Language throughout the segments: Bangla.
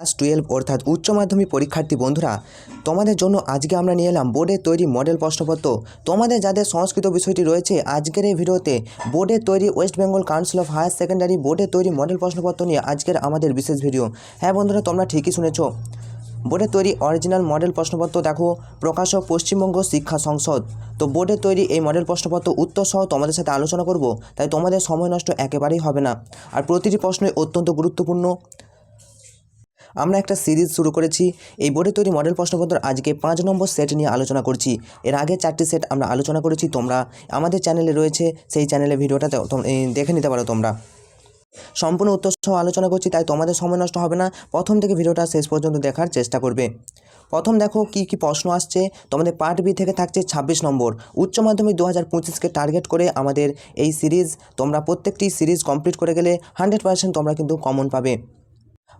ক্লাস টুয়েলভ অর্থাৎ উচ্চ মাধ্যমিক পরীক্ষার্থী বন্ধুরা, তোমাদের জন্য আজকে আমরা নিয়ে এলাম বোর্ডের তৈরি মডেল প্রশ্নপত্র। তোমাদের যাদের সংস্কৃত বিষয়টি রয়েছে, আজকের এই ভিডিওতে বোর্ডের তৈরি West Bengal council of higher secondary বোর্ডের তৈরি মডেল প্রশ্নপত্র নিয়ে আজকের আমাদের বিশেষ ভিডিও। হ্যাঁ বন্ধুরা, তোমরা ঠিকই শুনেছ। বোর্ডের তৈরি অরিজিনাল মডেল প্রশ্নপত্র দেখো, প্রকাশক পশ্চিমবঙ্গ শিক্ষা সংসদ। তো বোর্ডের তৈরি এই মডেল প্রশ্নপত্র উত্তর সহ তোমাদের সাথে আলোচনা করব, তাই তোমাদের সময় নষ্ট একেবারেই হবে না। আর প্রতিটি প্রশ্নই অত্যন্ত গুরুত্বপূর্ণ। আমরা একটা সিরিজ শুরু করেছি। এই বোর্ডে তৈরি মডেল প্রশ্নপত্র আজকে পাঁচ নম্বর সেট নিয়ে আলোচনা করছি। এর আগে চারটি সেট আমরা আলোচনা করেছি, তোমরা আমাদের চ্যানেলে রয়েছে, সেই চ্যানেলে ভিডিওটা দেখে নিতে পারো তোমরা। সম্পূর্ণ উত্তর সহ আলোচনা করছি, তাই তোমাদের সময় নষ্ট হবে না। প্রথম থেকে ভিডিওটা শেষ পর্যন্ত দেখার চেষ্টা করবে। প্রথম দেখো কি কি প্রশ্ন আসছে। তোমাদের পার্ট বি থেকে থাকছে ছাব্বিশ নম্বর। উচ্চ মাধ্যমিক দু হাজার পঁচিশকে টার্গেট করে আমাদের এই সিরিজ, তোমরা প্রত্যেকটি সিরিজ কমপ্লিট করে গেলে হান্ড্রেড পার্সেন্ট তোমরা কিন্তু কমন পাবে।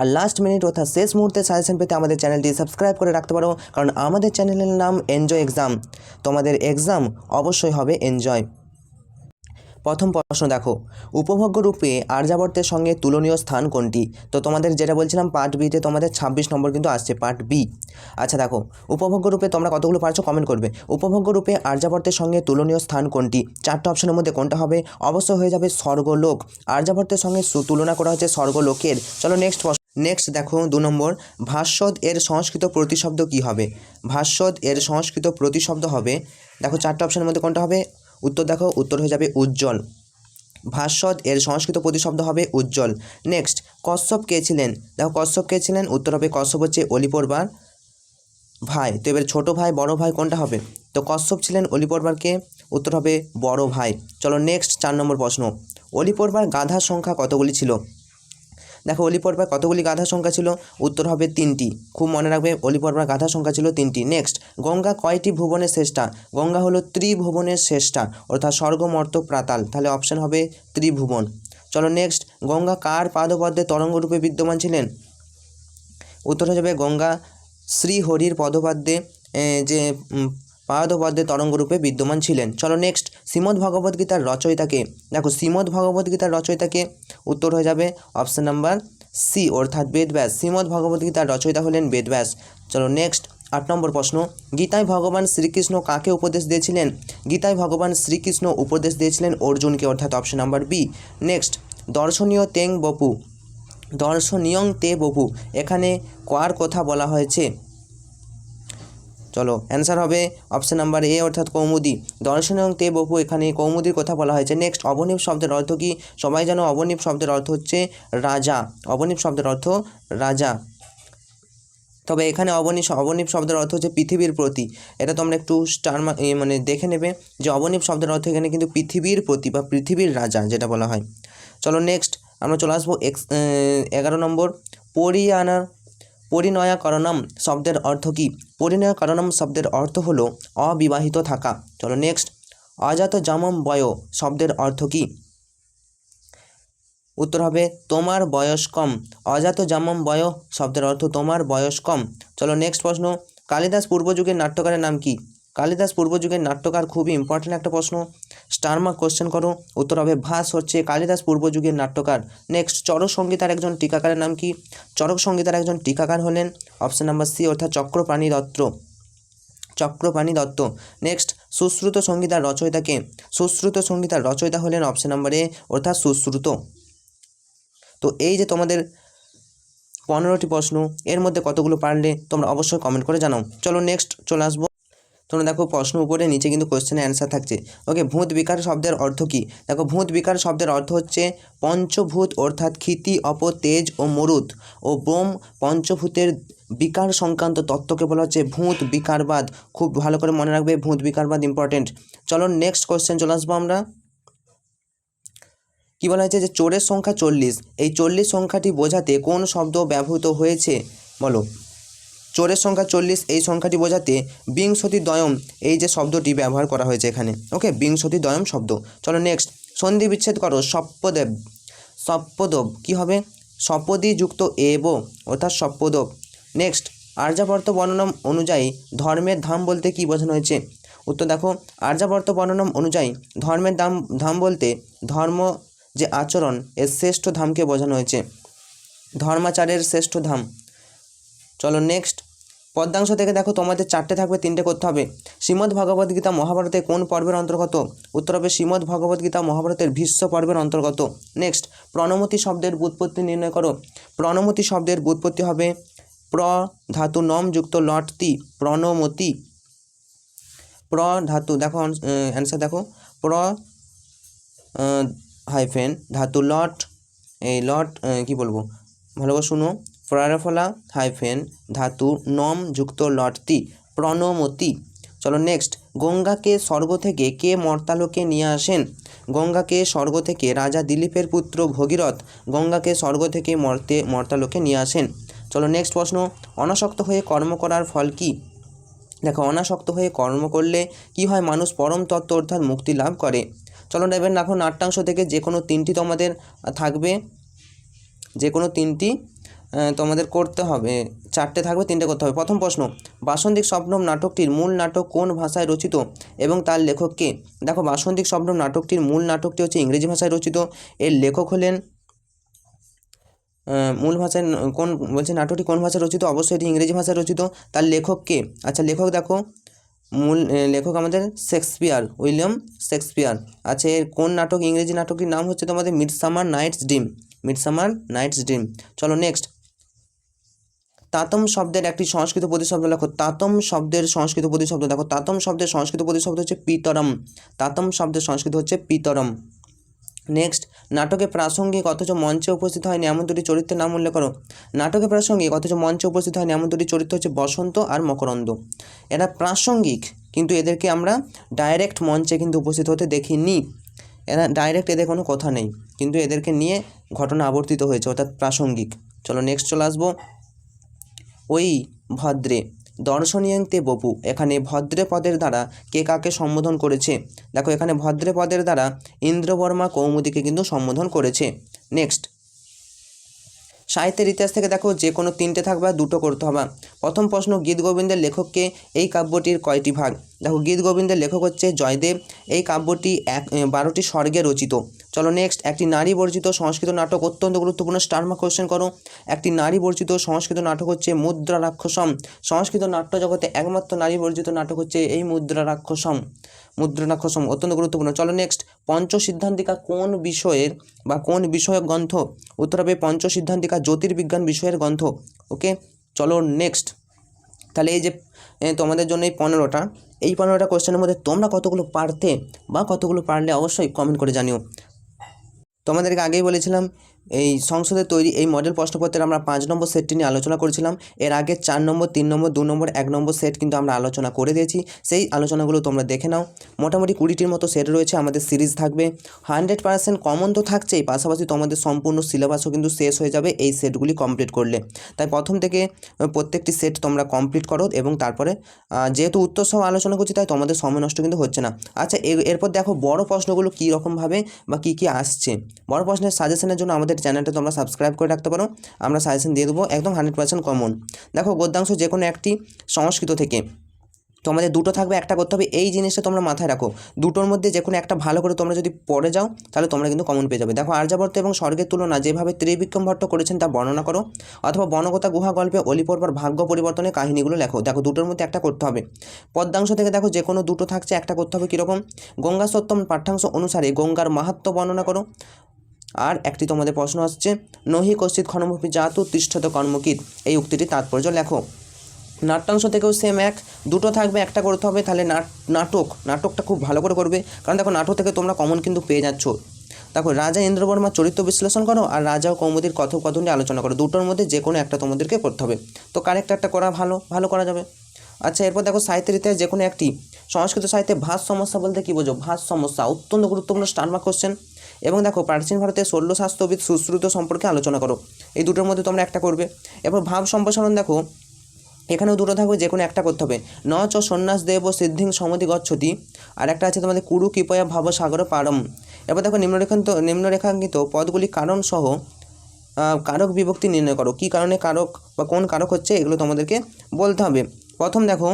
আর লাস্ট মিনিট অর্থাৎ শেষ মুহূর্তে সাজেশন পেতে আমাদের চ্যানেলটি সাবস্ক্রাইব করে রাখতে পারো, কারণ আমাদের চ্যানেলের নাম এনজয় এক্সাম তোমাদের এক্সাম অবশ্যই হবে এনজয় প্রথম প্রশ্ন দেখো, উপভোগ্য রূপে আর্যাবর্তের সঙ্গে তুলনীয় স্থান কোনটি? তো তোমাদের যেটা বলছিলাম পার্ট বিতে তোমাদের ছাব্বিশ নম্বর কিন্তু আসছে পার্ট বি আচ্ছা দেখো, উপভোগ্য রূপে তোমরা কতগুলো পারছ কমেন্ট করবে। উপভোগ্য রূপে আর্যাবর্তের সঙ্গে তুলনীয় স্থান কোনটি? চারটে অপশনের মধ্যে কোনটা হবে? অবশ্যই হয়ে যাবে স্বর্গলোক। আর্যাবর্তের সঙ্গে তুলনা করা হচ্ছে স্বর্গলোকের। চলো নেক্সট নেক্সট দেখো, দু নম্বর, ভাস্বদ এর সংস্কৃত প্রতিশব্দ কি হবে? ভাস্বদ এর সংস্কৃত প্রতিশব্দ হবে, দেখো চারটে অপশনের মধ্যে কোনটা হবে? উত্তর দেখো, উত্তর হয়ে যাবে উজ্জ্বল। ভাস্বদ এর সংস্কৃত প্রতিশব্দ হবে উজ্জ্বল। নেক্সট কশ্যপ কে ছিলেন? দেখো কশ্যপ কে ছিলেন? উত্তর হবে কশ্যপ হচ্ছে অলিপরবার ভাই। তো এবার ছোটো ভাই, বড় ভাই কোনটা হবে? তো কশ্যপ ছিলেন অলিপরবারকে উত্তর হবে বড় ভাই। চলো নেক্সট চার নম্বর প্রশ্ন। অলিপরবার গাধার সংখ্যা কতগুলি ছিল? দেখো অলিপরবার কতগুলি গাধার সংখ্যা ছিল? উত্তর হবে তিনটি। খুব মনে রাখবে অলিপরবার গাধার সংখ্যা ছিল তিনটি। নেক্সট গঙ্গা কয়টি ভুবনের শ্রেষ্ঠা? গঙ্গা হলো ত্রিভুবনের শ্রেষ্ঠা, অর্থাৎ স্বর্গমর্ত প্রাতাল। তাহলে অপশান হবে ত্রিভুবন। চলো নেক্সট গঙ্গা কার পাদপদ্মে তরঙ্গরূপে বিদ্যমান ছিলেন? উত্তর হয়ে যাবে গঙ্গা শ্রীহরির পদপাদ্যে যে পাদপদ্মে তরঙ্গরূপে বিদ্যমান ছিলেন। চলো নেক্সট শ্রীমদ্ ভগবদ্গীতার রচয়িতাকে। দেখো, শ্রীমদ্ ভগবদ্গীতার রচয়িতাকে উত্তর হয়ে যাবে অপশন নাম্বার সি অর্থাৎ বেদব্যাস। শ্রীমদ্ ভগবদ্গীতার রচয়িতা হলেন বেদব্যাস। চলো নেক্সট আট নম্বর প্রশ্ন। গীতায় ভগবান শ্রীকৃষ্ণ কাকে উপদেশ দিয়েছিলেন? গীতায় ভগবান শ্রীকৃষ্ণ উপদেশ দিয়েছিলেন অর্জুনকে, অর্থাৎ অপশন নাম্বার বি নেক্সট দর্শনীয় তেং বপু। দর্শনীয়ং তে বপু। এখানে কার কথা বলা হয়েছে। চলো অ্যান্সার হবে অপশন নাম্বার এ অর্থাৎ কৌমুদি। দর্শনীয়ং তে বপু এখানে কৌমুদির কথা বলা হয়েছে। নেক্সট অবনীপ শব্দের অর্থ কি? সবাই জানো অবনীপ শব্দের অর্থ হচ্ছে রাজা। অবনীপ শব্দের অর্থ রাজা। তবে এখানে অবনীপ অবনীপ শব্দের অর্থ হচ্ছে পৃথিবীর প্রতি। এটা তোমরা একটু স্টার মানে দেখে নেবে যে অবনীপ শব্দের অর্থ এখানে কিন্তু পৃথিবীর প্রতি বা পৃথিবীর রাজা যেটা বলা হয়। চলো নেক্সট আমরা চলে আসব এক্স এগারো নম্বর। পরিয়ানা পরিণয়াকরণম শব্দের অর্থ কী? পরিণয়াকরণম শব্দের অর্থ হল অবিবাহিত থাকা। চলো নেক্সট অজাত জামম বয় শব্দের অর্থ কী? উত্তর হবে, তোমার বয়স কম অজাত জামম বয় শব্দের অর্থ তোমার বয়স কম চলো নেক্সট প্রশ্ন, কালিদাস পূর্বযুগের নাট্যকারের নাম কি? কালিদাস পূর্বযুগের নাট্যকার খুবই ইম্পর্ট্যান্ট একটা প্রশ্ন। স্টার মার্ক কোশ্চেন করো, উত্তর হবে ভাস হচ্ছে কালিদাস পূর্বযুগের নাট্যকার। নেক্সট চরক সঙ্গীতার একজন টিকাকারের নাম কি? চরক সঙ্গীতার একজন টিকাকার হলেন অপশন নাম্বার সি অর্থাৎ চক্রপাণি দত্ত। চক্রপাণি দত্ত। নেক্সট সুশ্রুত সঙ্গীতার রচয়িতাকে সুশ্রুত সঙ্গীতার রচয়িতা হলেন অপশন নাম্বার এ অর্থাৎ সুশ্রুত। তো এই যে তোমাদের পনেরোটি প্রশ্ন, এর মধ্যে কতগুলো পারলে তোমরা অবশ্যই কমেন্ট করে জানাও। চলো নেক্সট চলে আসব। তোমরা দেখো প্রশ্ন উপরে, নিচে কিন্তু কোশ্চেনের অ্যান্সার থাকছে। ওকে ভূত বিকার শব্দের অর্থ কী? দেখো, ভূত বিকার শব্দের অর্থ হচ্ছে পঞ্চভূত অর্থাৎ ক্ষিতি অপ তেজ ও মরুত। ও বোম পঞ্চভূতের বিকার সংক্রান্ত তত্ত্বকে বলা হচ্ছে ভূত বিকারবাদ। খুব ভালো করে মনে রাখবে, ভূত বিকারবাদ ইম্পর্টেন্ট চলো নেক্সট কোশ্চেন চলে আসব আমরা। কি বলা হয়েছে যে চোরের সংখ্যা চল্লিশ? এই চল্লিশ সংখ্যাটি বোঝাতে কোন শব্দ ব্যবহৃত হয়েছে? বলো। চোরের সংখ্যা চল্লিশ, এই সংখ্যাটি বোঝাতে বিংশতি দয়ম, এই যে শব্দটি ব্যবহার করা হয়েছে এখানে। ওকে, বিংশতি দয়ম শব্দ। চলো নেক্সট সন্ধি বিচ্ছেদ করো, সপ্পদেব। সপ্পদব, কি হবে? সপদি যুক্ত এব, অর্থাৎ সপ্পদব। নেক্সট আর্যাবর্ত বর্ণনম অনুযায়ী ধর্মের ধাম বলতে কি বোঝানো হয়েছে? উত্তর দেখো, আর্যাবর্ত বর্ণনম অনুযায়ী ধর্মের দাম, ধাম বলতে ধর্ম যে আচরণ, এর শ্রেষ্ঠ ধামকে বোঝানো হয়েছে। ধর্মাচারের শ্রেষ্ঠ ধাম। চলো নেক্সট পদ্মাংশ থেকে দেখো তোমাদের চারটে থাকবে, তিনটে করতে হবে। শ্রীমদ্ ভগবদ গীতা মহাভারতে কোন পর্বের অন্তর্গত? উত্তর হবে শ্রীমদ্ ভগবদ গীতা মহাভারতের ভীষ্ম পর্বের অন্তর্গত। নেক্সট প্রণমতি শব্দের বুৎপত্তি নির্ণয় করো। প্রণমতি শব্দের বুৎপত্তি হবে প্র ধাতু নম যুক্ত লটতি প্রণমতি। প্র ধাতু, দেখো অ্যান্সার দেখো। প্র হাইফেন ধাতু লট, এই লট কি বলব? ভালো করে শুনো। প্রারফলা হাইফেন ধাতু নম যুক্ত লটতি প্রণমতি। চলো নেক্সট গঙ্গাকে স্বর্গ থেকে কে মর্তালোকে নিয়ে আসেন? গঙ্গাকে স্বর্গ থেকে রাজা দিলীপের পুত্র ভগীরথ গঙ্গাকে স্বর্গ থেকে মর্তে, মর্তালোকে নিয়ে আসেন। চলো নেক্সট প্রশ্ন, অনাসক্ত হয়ে কর্ম করার ফল কী? দেখো, অনাসক্ত হয়ে কর্ম করলে কি হয়? মানুষ পরম তত্ত্ব অর্থাৎ মুক্তি লাভ করে। চলো নেবেন দেখো, নাট্যাংশ থেকে যে কোনো তিনটি তোমাদের থাকবে। যে কোনো তিনটি তোমাদের করতে হবে। চারটে থাকবে, তিনটে করতে হবে। প্রথম প্রশ্ন বাসন্তিক স্বপ্নম নাটকটির মূল নাটক কোন ভাষায় রচিত এবং তার লেখক কে? দেখো বাসন্তিক স্বপ্নম নাটকটির মূল নাটকটি হচ্ছে ইংরেজি ভাষায় রচিত। এর লেখক হলেন মূল ভাষায় কোন, বলছে নাটকটি কোন ভাষায় রচিত? অবশ্যই এটি ইংরেজি ভাষায় রচিত। তার লেখক কে? আচ্ছা লেখক দেখো, মূল লেখক আমাদের শেক্সপিয়ার, উইলিয়াম শেক্সপিয়ার। আচ্ছা এর কোন নাটক, ইংরেজি নাটকটির নাম হচ্ছে তোমাদের Midsummer Night's Dream Midsummer Night's Dream চলো, নেক্সট। তাতম শব্দের একটি সংস্কৃত প্রতিশব্দ লেখো। তাতম শব্দের সংস্কৃত প্রতিশব্দ দেখো তাতম শব্দের সংস্কৃত প্রতিশব্দ হচ্ছে পিতরম। তাতম শব্দের সংস্কৃত হচ্ছে পিতরম। নেক্সট নাটকে প্রাসঙ্গিক অথচ মঞ্চে উপস্থিত হয়নি এমন দুটি চরিত্রের নাম উল্লেখ করো। নাটকে প্রাসঙ্গিক অথচ মঞ্চে উপস্থিত হয়নি এমন দুটি চরিত্র হচ্ছে বসন্ত আর মকরন্দ। এরা প্রাসঙ্গিক, কিন্তু এদেরকে আমরা ডাইরেক্ট মঞ্চে কিন্তু উপস্থিত হতে দেখিনি। এরা ডাইরেক্ট এদের কোনো কথা নেই, কিন্তু এদেরকে নিয়ে ঘটনা আবর্তিত হয়েছে, অর্থাৎ প্রাসঙ্গিক। চলো নেক্সট চলে আসব। ওই ভদ্রে। দর্শনীয়ন্তে বপু, এখানে ভদ্রে পদের দ্বারা কে কাকে সম্বোধন করেছে? দেখো, এখানে ভদ্রে পদের দ্বারা ইন্দ্রবর্মা কৌমুদীকে কিন্তু সম্বোধন করেছে। নেক্সট। সাহিত্যের ইতিহাস থেকে দেখো, যে কোনো তিনটে থাকবে দুটো করতে হবে। প্রথম প্রশ্ন, গীত গোবিন্দের লেখককে এই কাব্যটির কয়টি ভাগ? দেখো, গীত গোবিন্দের লেখক হচ্ছে জয়দেব। এই কাব্যটি এক, বারোটি স্বর্গে রচিত। চলো নেক্সট একটি নারী বর্জিত সংস্কৃত নাটক, অত্যন্ত গুরুত্বপূর্ণ স্টারমা কোশ্চেন করো। একটি নারী বর্জিত সংস্কৃত নাটক হচ্ছে মুদ্রা রাক্ষসম। সংস্কৃত নাট্য জগতে একমাত্র নারী বর্জিত নাটক হচ্ছে এই মুদ্রা রাক্ষসম। মুদ্রা রাক্ষসম, অত্যন্ত গুরুত্বপূর্ণ। চলো নেক্সট পঞ্চ সিদ্ধান্তিকা কোন বিষয়ের বা কোন বিষয়ক গ্রন্থ? উত্তর হবে পঞ্চ সিদ্ধান্তিকা জ্যোতির্বিজ্ঞান বিষয়ের গ্রন্থ। ওকে চলো নেক্সট তাহলে এই যে তোমাদের জন্য এই পনেরোটা। এই পনেরোটা কোশ্চেনের মধ্যে তোমরা কতগুলো পারতে বা কতগুলো পারলে অবশ্যই কমেন্ট করে জানিও। তোমাদেরকে আগেই বলেছিলাম এই সংসদের তৈরি এই মডেল প্রশ্নপত্রের আমরা পাঁচ নম্বর সেটটি নিয়ে আলোচনা করেছিলাম। এর আগে চার নম্বর, তিন নম্বর, দু নম্বর, এক নম্বর সেট কিন্তু আমরা আলোচনা করে দিয়েছি। সেই আলোচনাগুলো তোমরা দেখে নাও। মোটামুটি কুড়িটির মতো সেট রয়েছে, আমাদের সিরিজ থাকবে। হান্ড্রেড পার্সেন্ট কমন তো থাকছেই, পাশাপাশি তোমাদের সম্পূর্ণ সিলেবাসও কিন্তু শেষ হয়ে যাবে এই সেটগুলি কমপ্লিট করলে। তাই প্রথম থেকে প্রত্যেকটি সেট তোমরা কমপ্লিট করো এবং তারপরে যেহেতু উত্তর সহ আলোচনা করছি, তাই তোমাদের সময় নষ্ট কিন্তু হচ্ছে না। আচ্ছা এরপর দেখো বড় প্রশ্নগুলো কী রকমভাবে বা কী কী আসছে। বড় প্রশ্নের সাজেশনের জন্য আমাদের চ্যানেলটা তোমরা সাবস্ক্রাইব করে রাখতে পারো। আমরা সাজেশন দিয়ে দেবো, একদম হান্ড্রেড পার্সেন্ট কমন দেখো, গদ্যাংশ যে কোনো একটি সংস্কৃত থেকে তোমাদের দুটো থাকবে, একটা করতে হবে, এই জিনিসটা তোমরা মাথায় রাখো। দুটোর মধ্যে যে কোনো একটা ভালো করে তোমরা যদি পড়ে যাও, তাহলে তোমরা কিন্তু কমন পেয়ে যাবে। দেখো, আর্যাবর্ত এবং স্বর্গের তুলনা যেভাবে ত্রিবিক্রম ভট্ট করেছেন তা বর্ণনা করো, অথবা বনগতা গুহা গল্পে অলিপর্বার ভাগ্য পরিবর্তনের কাহিনীগুলো লেখো। দেখো, দুটোর মধ্যে একটা করতে হবে। পদ্মাংশ থেকে দেখো, যে কোনো দুটো থাকছে, একটা করতে হবে কীরকম? গঙ্গা সত্যম পাঠ্যাংশ অনুসারে গঙ্গার মাহাত্ম্য বর্ণনা করো। আর একটি তোমাদের প্রশ্ন আসছে নহি কশ্চিত ক্ষণমপি জাতু তিষ্ঠত কর্মকিত এই উক্তিটি তাৎপর্য লেখো। নাট্যাংশ থেকেও সেম এক, দুটো থাকবে, একটা করতে হবে, তাহলে নাট, নাটক, নাটকটা খুব ভালো করে করবে। কারণ দেখো, নাটক থেকে তোমরা কমন কিন্তু পেয়ে যাচ্ছ। দেখো, রাজা ইন্দ্রবর্মার চরিত্র বিশ্লেষণ করো আর রাজা ও কৌমুদীর কথোপকথন আলোচনা করো। দুটোর মধ্যে যে কোনো একটা তোমাদেরকে করতে হবে। তো কারেক্ট একটা করা ভালো ভালো করা যাবে। আচ্ছা এরপর দেখো, সাহিত্যের ইতিহাস যে কোনো একটি। সংস্কৃত সাহিত্যে ভাষ সমস্যা বলতে কী বোঝো? ভাষ সমস্যা, অত্যন্ত গুরুত্বপূর্ণ স্টারমার্ক কোশ্চেন এবং দেখো প্রাচীন ভারতের শল্যশাস্ত্রবিদ সুশ্রুত সম্পর্কে আলোচনা করো। এই দুটোর মধ্যে তোমরা একটা করবে। এরপর ভাব সম্প্রসারণ দেখো, এখানেও দুটো থাকবে, যে কোনো একটা করতে হবে। ন চ সন্ন্যাস দেব সিদ্ধিং সমতি গচ্ছতি। আর একটা আছে তোমাদের কুরু কৃপয়া ভাব সাগর পারম। এবার দেখো নিম্নরেখান্ত, নিম্নরেখাঙ্কিত পদগুলি কারণ সহ কারক বিভক্তি নির্ণয় করো। কী কারণে কারক বা কোন কারক হচ্ছে, এগুলো তোমাদেরকে বলতে হবে। প্রথম দেখো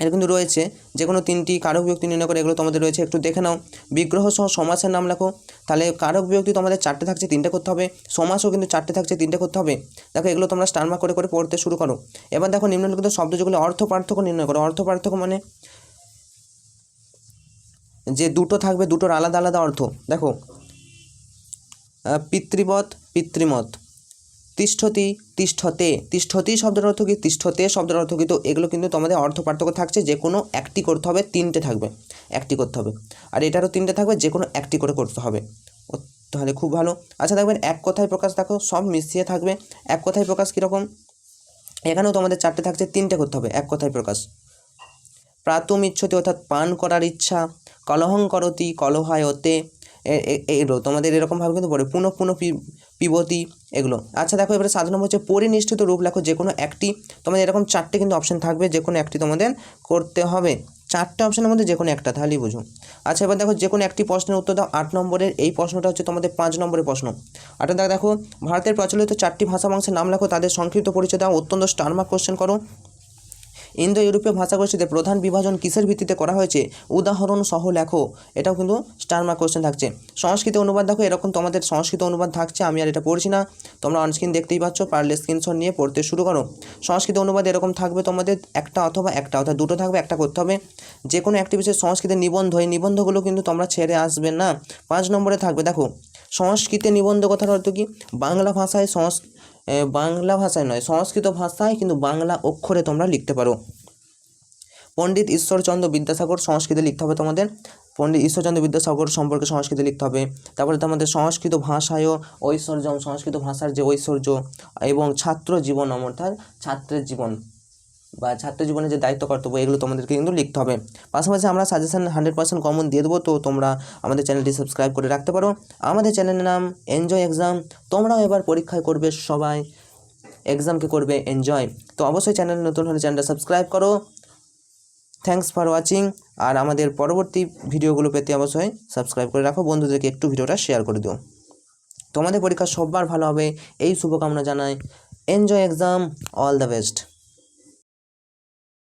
এটা কিন্তু রয়েছে যে কোনো তিনটি কারক বিভক্তি নির্ণয় করে এগুলো তোমাদের রয়েছে। একটু দেখে নাও। বিগ্রহ সহ সমাসের নাম লেখো। তাহলে কারক বিভক্তি তোমাদের চারটে থাকছে তিনটে করতে হবে। সমাসও কিন্তু চারটে থাকছে তিনটে করতে হবে। দেখো এগুলো তোমরা স্টারমা করে করে পড়তে শুরু করো। এবার দেখো নিম্নলিখিত শব্দ যেগুলো অর্থ পার্থক্য নির্ণয় করো। অর্থ পার্থক্য মানে যে দুটো থাকবে দুটোর আলাদা আলাদা অর্থ। দেখো আহ, পিতৃবৎ পিতৃমত। তিষ্ঠতি, তিষ্ঠতে। তিষ্ঠতি শব্দের অর্থ কি? তিষ্ঠতে শব্দের অর্থ তো এগুলো কিন্তু তোমাদের অর্থ পার্থক্য থাকছে, যে কোনো একটি করতে হবে, তিনটে থাকবে। একটি করতে হবে। আর এটারও তিনটে থাকবে, যে কোনো একটি করে করতে হবে। তাহলে খুব ভালো। আচ্ছা দেখবেন এক কথায় প্রকাশ, দেখো, সব মিশিয়ে থাকবে। এক কথায় প্রকাশ কীরকম? এখানেও তোমাদের চারটে থাকছে, তিনটে করতে হবে, এক কথায় প্রকাশ। প্রাতুম ইচ্ছতি অর্থাৎ পান করার ইচ্ছা, কলহং করতি, কলহায়তে। এগুলো তোমাদের এরকমভাবে কিন্তু পড়ে পুনঃ পুনঃ পিবতি, এগুলো। আচ্ছা দেখো, এবারে সাত নম্বর হচ্ছে পরিনিষ্ঠিত রূপ লেখো যে কোনো একটি। তোমাদের এরকম চারটে কিন্তু অপশান থাকবে যে কোনো একটি তোমাদের করতে হবে। চারটে অপশানের মধ্যে যে কোনো একটা, তাহলেই বুঝো। আচ্ছা এবার দেখো যে কোনো একটি প্রশ্নের উত্তর দাও। আট নম্বরের এই প্রশ্নটা হচ্ছে তোমাদের পাঁচ নম্বরের প্রশ্ন। আটা দেখো দেখো, ভারতের প্রচলিত চারটি ভাষা মাংসের নাম লেখো, তাদের সংক্ষিপ্ত পরিচয় দাও। অত্যন্ত স্টারমার্ক কোশ্চেন করো। ইন্দো ইউরোপীয় ভাষাগোষ্ঠীতে প্রধান বিভাজন কিসের ভিত্তিতে করা হয়েছে? উদাহরণ সহ লেখো। এটাও কিন্তু স্টার মার্ক কোশ্চেন থাকছে। সংস্কৃত অনুবাদ দেখো এরকম তোমাদের সংস্কৃত অনুবাদ থাকছে আমি আর এটা পড়ছি না। তোমরা অনস্ক্রিন দেখতেই পাচ্ছ পারলে স্ক্রিনশট নিয়ে পড়তে শুরু করো। সংস্কৃত অনুবাদ এরকম থাকবে তোমাদের একটা অথবা একটা অর্থাৎ দুটো থাকবে একটা করতে হবে। যে কোনো একটি বিষয়ে সংস্কৃতের নিবন্ধ এই নিবন্ধগুলো কিন্তু তোমরা ছেড়ে আসবে না। পাঁচ নম্বরে থাকবে দেখো সংস্কৃতে নিবন্ধ কথার অর্থ কি? বাংলা ভাষায় সংস এ, বাংলা ভাষায় নয়, সংস্কৃত ভাষায় কিন্তু বাংলা অক্ষরে তোমরা লিখতে পারো। পণ্ডিত ঈশ্বরচন্দ্র বিদ্যাসাগর সংস্কৃতে লিখতে হবে তোমাদের। পণ্ডিত ঈশ্বরচন্দ্র বিদ্যাসাগর সম্পর্কে সংস্কৃতে লিখতে হবে। তারপরে তোমাদের সংস্কৃত ভাষায়ও ঐশ্বর্য সংস্কৃত ভাষার যে ঐশ্বর্য এবং ছাত্র জীবন অর্থাৎ ছাত্রের জীবন। বা ছাত্র জীবনে যে দায়িত্ব, কর্তব্য, এগুলো তোমাদেরকে কিন্তু লিখতে হবে। পাশাপাশি আমরা সাজেশান হান্ড্রেড পার্সেন্ট কমন দিয়ে দেবো, তো তোমরা আমাদের চ্যানেলটি সাবস্ক্রাইব করে রাখতে পারো। আমাদের চ্যানেলের নাম এনজয় এক্সাম তোমরাও এবার পরীক্ষায় করবে, সবাই এক্সামকে করবে এনজয় তো অবশ্যই চ্যানেল নতুন হলে চ্যানেলটা সাবস্ক্রাইব করো। থ্যাঙ্কস ফর ওয়াচিং আর আমাদের পরবর্তী ভিডিওগুলো পেতে অবশ্যই সাবস্ক্রাইব করে রাখো। বন্ধুদেরকে একটু ভিডিওটা শেয়ার করে দিও। তোমাদের পরীক্ষা সববার ভালো হবে। এই শুভকামনা জানাই। Enjoy exam all the best